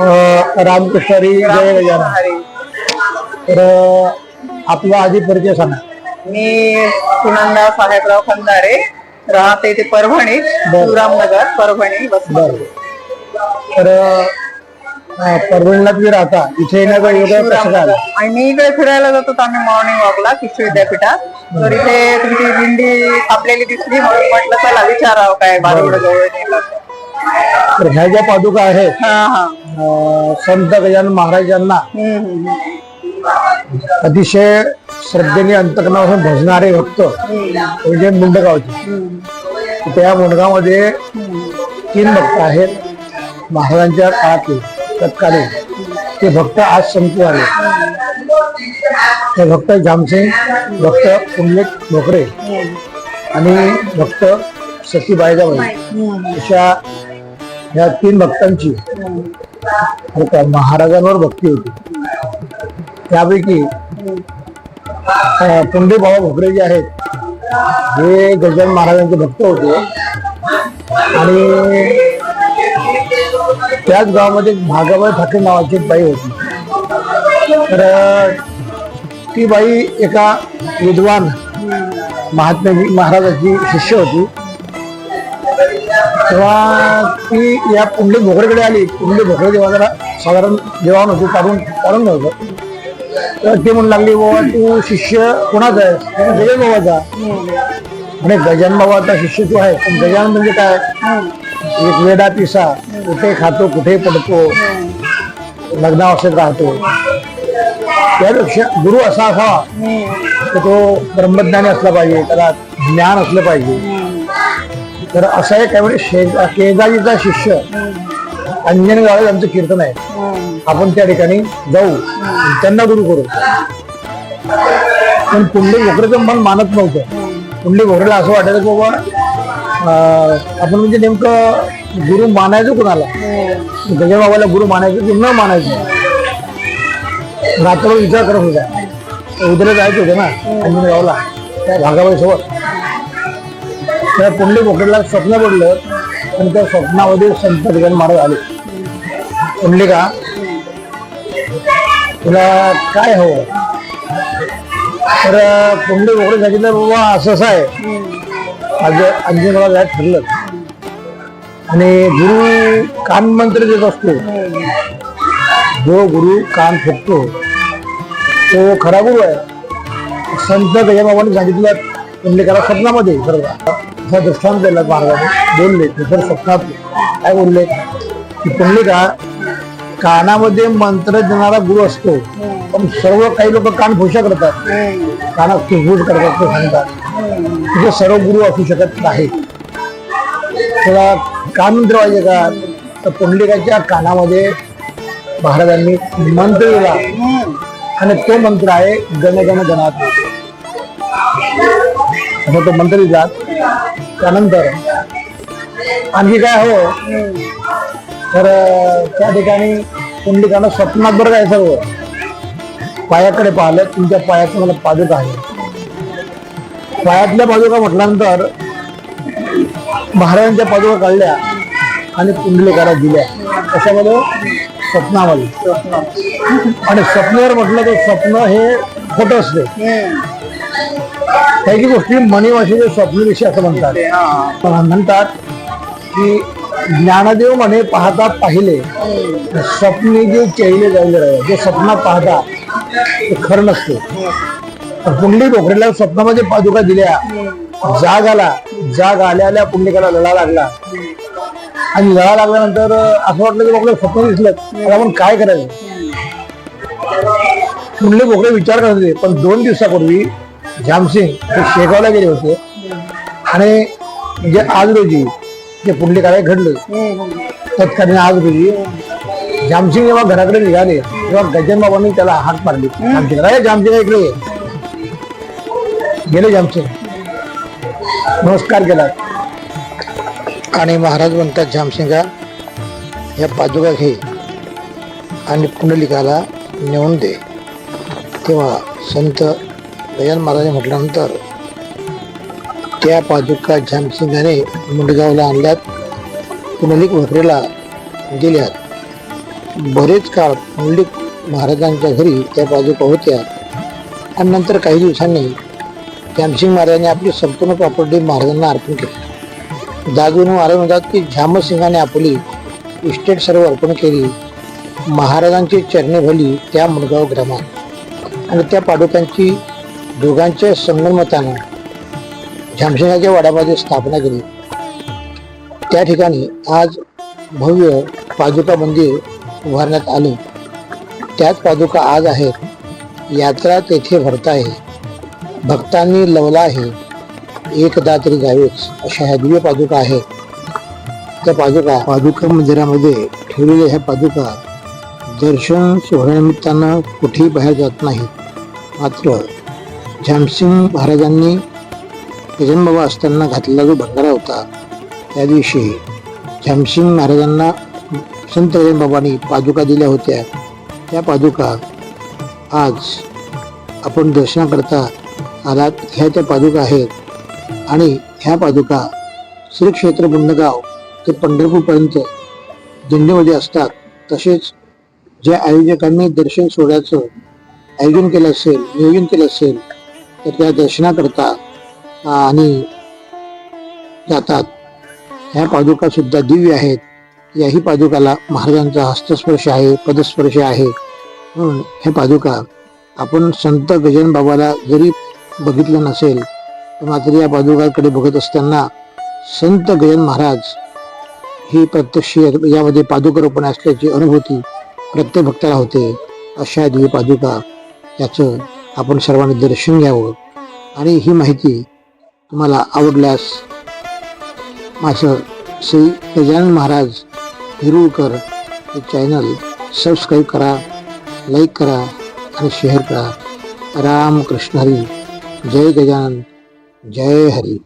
अ, रामकृष्णरी जय गजानन हरी. तर आपला आधी परिचय सांगा. मी सुनंदा साहेबराव खंदारे. राहते इथे परभणी शिवरामनगर परभणी बर. तर अ, परभणीला तुम्ही राहता. इथे येण्याचा कसं आणि मी इकडे फिरायला जातो तर आम्ही मॉर्निंग वॉकला कृषी विद्यापीठात. तर इथे तुमची दिंडी कापलेली दिसली म्हणून म्हटलं चला विचारावं काय बारोड जवळ नेलं. तर ह्या ज्या पादुका आहेत हा हा. संत गजानन महाराजांना अतिशय श्रद्धेने अंतकरणापासून भजणारे भक्त म्हणजे मुंडगावचे. त्या मुंडगावमध्ये तीन भक्त आहेत. महाराजांच्या काळातील तत्कालीन. ते भक्त आज संपू आले. ते भक्त जामसिंग भक्त पुंडलिक भोकरे आणि भक्त सती बायजाबाई अशा ह्या तीन भक्तांची बरं महाराजांवर भक्ती होती. त्यापैकी अं, बाबा भोकरे जे आहेत हे गजानन महाराजांचे भक्त होते. आणि त्याच गावामध्ये भागाबाई ठाकरे नावाची एक बाई होती. तर ती बाई एका विद्वान महात्म्याची महाराजाची शिष्य होती. तेव्हा ती या कुंडली भोकरेकडे आली. कुंडली भोकरे जेव्हा जरा साधारण जेवण होती काढून काढून नव्हतं तर ते म्हणू लागली बाबा तू शिष्य कोणाचा आहे गजान बाबाचा. म्हणजे गजान बाबाचा शिष्य तू आहे पण गजान म्हणजे काय? एक वेडा पिसा. कुठे खातो कुठे पडतो. लग्नावस्थेत राहतो. त्यापेक्षा गुरु असा असावा. तर तो ब्रह्मज्ञानी असला पाहिजे. त्याला ज्ञान असलं पाहिजे. तर असं आहे त्यावेळी शेग शिष्य अंजन गाळे यांचं कीर्तन आहे. आपण त्या ठिकाणी जाऊ. त्यांना गुरु करू. पण पुंडलिक भोकरेचं मन मानत नव्हतं. पुंडलिक भोकरेला असं वाटायचं की बाबा अं, आपण म्हणजे नेमकं गुरु मानायचं कुणाला? गजबाबाला गुरु मानायचं की न मानायचं? रात्र विचार करत होता उद्याला जायचं होतं ना अंजनगावला त्या भागाबाई सोबत. त्या पुंडलिक भोकरेला स्वप्न पडलं आणि त्या स्वप्नामध्ये संत गजानन महाराज आले पुंडलिका तुला काय हवं? तर पुंडलिक भोकरे सांगितलं बाबा असं असं आहे. माझं मला जायचं ठरलं. आणि गुरु कान मंत्र देत असतो. जो गुरु कान फुकतो तो खरा गुरु आहे. संत गजाबाबांनी सांगितलं पुंडलिकाला स्वप्नामध्ये सर्व असा दृष्टांत दिला महाराजांनी बोलले ते तर स्वप्नात काय बोलले? की पुंडलिका कानामध्ये मंत्र देणारा गुरु असतो. पण सर्व काही लोक कान फुशा करतात. कानात फुसफुस करतात ते सांगतात. तुझे सर्व गुरु असू शकत नाही तुला कान मंत्र पाहिजे का? तर पुंडलिकाच्या कानामध्ये महाराजांनी मंत्र दिला. आणि तो मंत्र आहे गणगण गणात. तो मंत्र दिला. त्यानंतर. आणखी काय हो. तर त्या ठिकाणी पुंडलिकानं स्वप्नात बरं काय सर्व पायाकडे पाहिलं तुमच्या पायात मला पादुका आहे. पायातल्या पादुका म्हटल्यानंतर महाराजांच्या पादुका काढल्या आणि पुंडलिकाला दिल्या. कशामध्ये? स्वप्नामध्ये आणि स्वप्नावर म्हटलं तर स्वप्न हे खोटं असते. काही गोष्टी मनीवाशीचे स्वप्नविषयी असं म्हणतात. पण म्हणतात की ज्ञानदेव म्हणे पाहता पाहिले स्वप्ने जे चेहिले जायले जे स्वप्न पाहता ते खरं नसते. तर पुंडली भोकरेला स्वप्नामध्ये पादुका दिल्या. जाग आला. जाग आल्या आल्या पुंडलिकाला लढा लागला. आणि लढा लागल्यानंतर असं वाटलं की आपलं स्वप्न दिसलं तर आपण काय करायचं? पुंडली भोकरे विचार करत होते पण दोन दिवसापूर्वी जामसिंग हे शेगावला गेले होते. आणि जे आज रोजी जे पुंडलिकाला घडलं तत्कालीन आज रोजी जामसिंग जेव्हा घराकडे निघाले तेव्हा गजन बाबांनी त्याला हाक मारली. अरे जामसिंग इकडे गेले जामसिंग. नमस्कार केला. आणि महाराज म्हणतात जामसिंगा या पादुका घे आणि पुंडलिकाला नेऊन दे. तेव्हा संत गजान महाराज म्हटल्यानंतर त्या पादुका झामसिंगाने मुंडगावला आणल्यात. पुंडलिक वखरेला दिल्यात बरेच काळ पुंडलिक महाराजांच्या घरी त्या पादुका होत्या. आणि नंतर काही दिवसांनी श्यामसिंग महाराजांनी आपली संपूर्ण प्रॉपर्टी महाराजांना अर्पण केली. दादून महाराज म्हणतात की झामसिंगाने आपली इस्टेट सर्व अर्पण केली. महाराजांची चरणे भली त्या मुंडगाव ग्रामात. आणि त्या पादुकांची दोघांच्या संगमतानं झामसिंगाच्या वाड्यामध्ये स्थापना केली. त्या ठिकाणी आज भव्य पादुका मंदिर उभारण्यात आले. त्याच पादुका आज आहेत. यात्रा तेथे भरत आहे. भक्तांनी लवला आहे. एकदा तरी जावेच अशा ह्या दिव्य पादुका आहेत. त्या पादुका पादुका मंदिरामध्ये ठेवलेल्या ह्या पादुका दर्शन सोहळ्यानिमित्तानं कुठेही बाहेर जात नाहीत. मात्र झामसिंग महाराजांनी गजनबाबा असताना घातलेला जो भंडारा होता त्या दिवशी झामसिंग महाराजांना संत गजनबाबांनी पादुका दिल्या होत्या. त्या पादुका आज आपण दर्शनाकरता आलात. ह्या त्या पादुका आहेत आणि ह्या पादुका श्री क्षेत्र बुंडगाव ते पंढरपूरपर्यंत दिंडीमध्ये असतात. तसेच ज्या आयोजकांनी दर्शन सोहळ्याचं आयोजन केलं असेल नियोजन केलं असेल तर त्या दर्शनाकरता आणि जातात. ह्या पादुका सुद्धा दिव्य आहेत. याही पादुकाला महाराजांचा हस्तस्पर्श आहे पदस्पर्श आहे. म्हणून हे पादुका आपण संत गजानन बाबाला जरी बघितलं नसेल तर मात्र या पादुकाकडे बघत असताना संत गजानन महाराज ही प्रत्यक्ष यामध्ये पादुकारोपण असल्याची अनुभूती प्रत्येक भक्ताला होते. अशा दिव्य पादुका याचं आपण सर्वांनी दर्शन घ्यावं. आणि ही माहिती तुम्हाला आवडल्यास माझं श्री गजानन महाराज हिरुळकर हे चॅनल सबस्क्राईब करा लाईक करा आणि शेअर करा. राम कृष्ण हरी. जय गजानन. जय हरी.